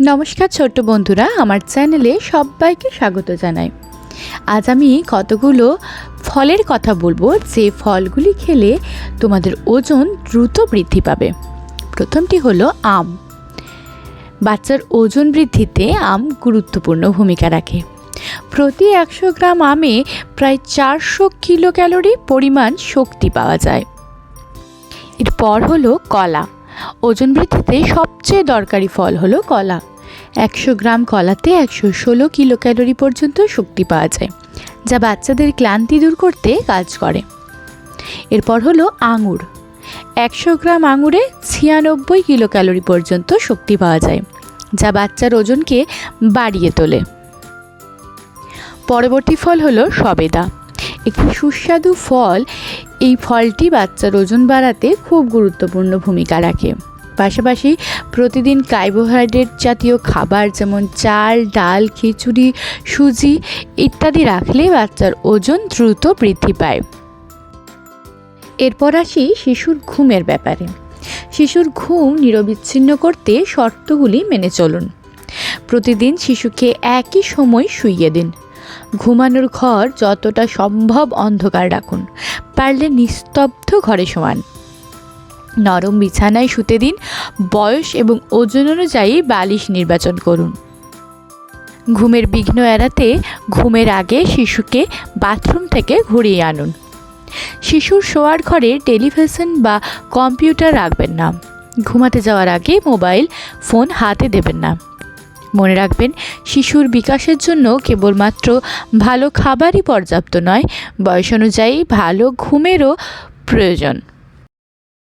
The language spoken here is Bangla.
নমস্কার ছোট্ট বন্ধুরা, আমার চ্যানেলে সবাইকে স্বাগত জানাই। আজ আমি কতগুলো ফলের কথা বলব, যে ফলগুলি খেলে তোমাদের ওজন দ্রুত বৃদ্ধি পাবে। প্রথমটি হলো আম। বাচ্চার ওজন বৃদ্ধিতে আম গুরুত্বপূর্ণ ভূমিকা রাখে। প্রতি একশো গ্রাম আমে প্রায় চারশো কিলো ক্যালোরি পরিমাণ শক্তি পাওয়া যায়। এরপর হলো কলা। ওজন বৃদ্ধিতে সবচেয়ে দরকারি ফল হলো কলা। একশো গ্রাম কলাতে একশো ষোলো কিলো ক্যালোরি পর্যন্ত শক্তি পাওয়া যায়, যা বাচ্চাদের ক্লান্তি দূর করতে কাজ করে। এরপর হলো আঙুর। একশো গ্রাম আঙুরে ছিয়ানব্বই কিলো ক্যালোরি পর্যন্ত শক্তি পাওয়া যায়, যা বাচ্চার ওজনকে বাড়িয়ে তোলে। পরবর্তী ফল হলো সবেদা। একটি সুস্বাদু ফল, এই ফলটি বাচ্চার ওজন বাড়াতে খুব গুরুত্বপূর্ণ ভূমিকা রাখে। পাশাপাশি প্রতিদিন কার্বোহাইড্রেট জাতীয় খাবার যেমন চাল, ডাল, খিচুড়ি, সুজি ইত্যাদি রাখলে বাচ্চার ওজন দ্রুত বৃদ্ধি পায়। এরপর আসি শিশুর ঘুমের ব্যাপারে। শিশুর ঘুম নিরবিচ্ছিন্ন করতে শর্তগুলি মেনে চলুন। প্রতিদিন শিশুকে একই সময় শুইয়ে দিন। ঘুমানোর ঘর যতটা সম্ভব অন্ধকার রাখুন। পারলে নিস্তব্ধ ঘরে শোয়ান। নরম বিছানায় শুতে দিন। বয়স এবং ওজন অনুযায়ী বালিশ নির্বাচন করুন। ঘুমের বিঘ্ন এড়াতে ঘুমের আগে শিশুকে বাথরুম থেকে ঘুরিয়ে আনুন। শিশুর শোয়ার ঘরে টেলিভিশন বা কম্পিউটার রাখবেন না। ঘুমাতে যাওয়ার আগে মোবাইল, ফোন হাতে দেবেন না। মনে রাখবেন, শিশুর বিকাশের জন্য কেবলমাত্র ভালো খাবারই পর্যাপ্ত নয়। বয়স অনুযায়ী ভালো ঘুমেরও প্রয়োজন।